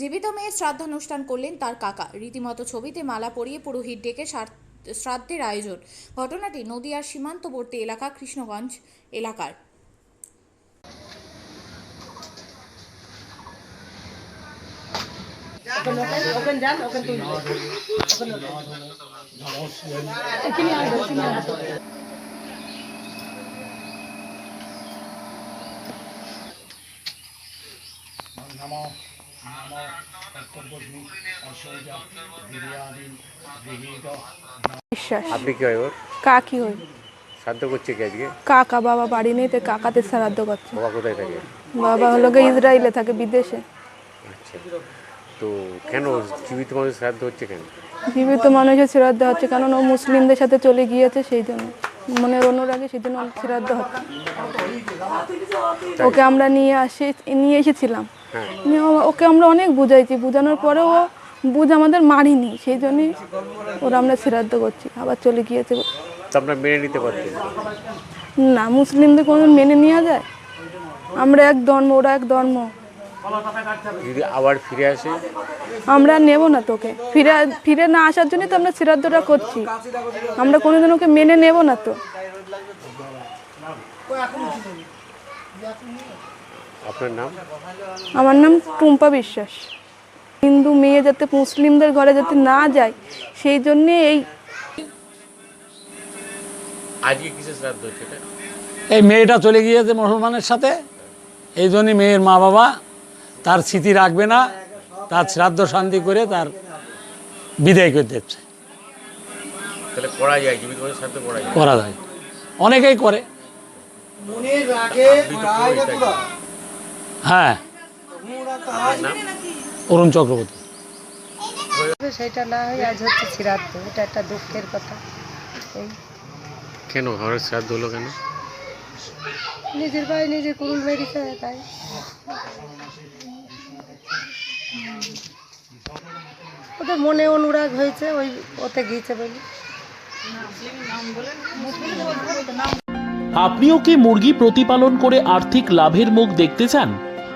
জীবিত মেয়ে শ্রাদ্ধানুষ্ঠান করলেন তার কাকা। রীতিমতো ছবিতে মালা পরিয়ে পুরোহিত ডেকে শ্রাদ্ধের আয়োজন। ঘটনাটি নদিয়ার সীমান্তবর্তী এলাকা, কৃষ্ণগঞ্জ এলাকার। ওখানে যান নম গৃহীত বিশ্বাস। আপনি কি হয় ওর? কাকি হই শ্রাদ্ধ করছে কি আজকে? কাকা বাবা বাড়ি নেই তো কাকাতে শ্রাদ্ধ করছে। বাবা কোথায় থাকে? বাবা হলো গিয়ে ইসরায়েলে থাকে বিদেশে। আচ্ছা। তো কেন জীবিত মানুষ শ্রাদ্ধ হচ্ছে কেন? জীবিত মানুষের শ্রাদ্ধ হচ্ছে কারণ ও মুসলিমদের সাথে চলে গিয়েছে সেই জন্য। মনে অনুরাগে সেই জন্য ওর শ্রাদ্ধ হচ্ছে ওকে আমরা নিয়ে আসি নিয়ে এসেছিলাম। ওকে আমরা অনেক বুঝাইছি। বুঝানোর পরেও ও বুঝ আমাদের মারিনি। সেই জন্যই ওরা আমরা শ্রাদ্ধ করছি। আবার চলে গিয়েছে। আপনার মেনে নিতে না মুসলিমদের কোনো মেনে নেওয়া যায়? আমরা এক ধর্ম ওরা এক ধর্ম। যদি আবার ফিরে আসে? আমরা নেব না তোকে। ফিরে ফিরে না আসার জন্যই তো আমরা শ্রাদ্ধটা করছি। আমরা কোনো কোনোদিন ওকে মেনে নেব না তো। আপনার নাম? আমার নাম টুম্পা বিশ্বাস। হিন্দু মেয়ে যাতে মুসলিমদের ঘরে যাতে না যায় সেই জন্যে এই আজকে কিসের শ্রাদ্ধ হচ্ছে এটা? এই মেয়েটা চলে গিয়েছে মুসলমানের সাথে। এই জন্যই মেয়ের মা বাবা তার স্মৃতি রাখবে না তার শ্রাদ্ধ শান্তি করে তার বিদায় করে দিচ্ছে। তাহলে করা যায় জীবিত মানুষ শ্রাদ্ধ করা যায়। করা যায়। অনেকেই করে। আপনি তো পুরোহিত। হ্যাঁ। অরুণ চক্রবর্তী। সেটা না হয় আজ হচ্ছে শ্রাদ্ধ এটা একটা দুঃখের কথা। এই। কেন? ঘরের শ্রাদ্ধ হলো কেন? নিজের ভাই নিজে কুরুল মেরেছে তাই। ওদের মনে অনুরাগ হয়েছে ওই ওতে গিয়েছে বলে। আপনিও কি মুরগি প্রতিপালন করে আর্থিক লাভের মুখ দেখতে চান?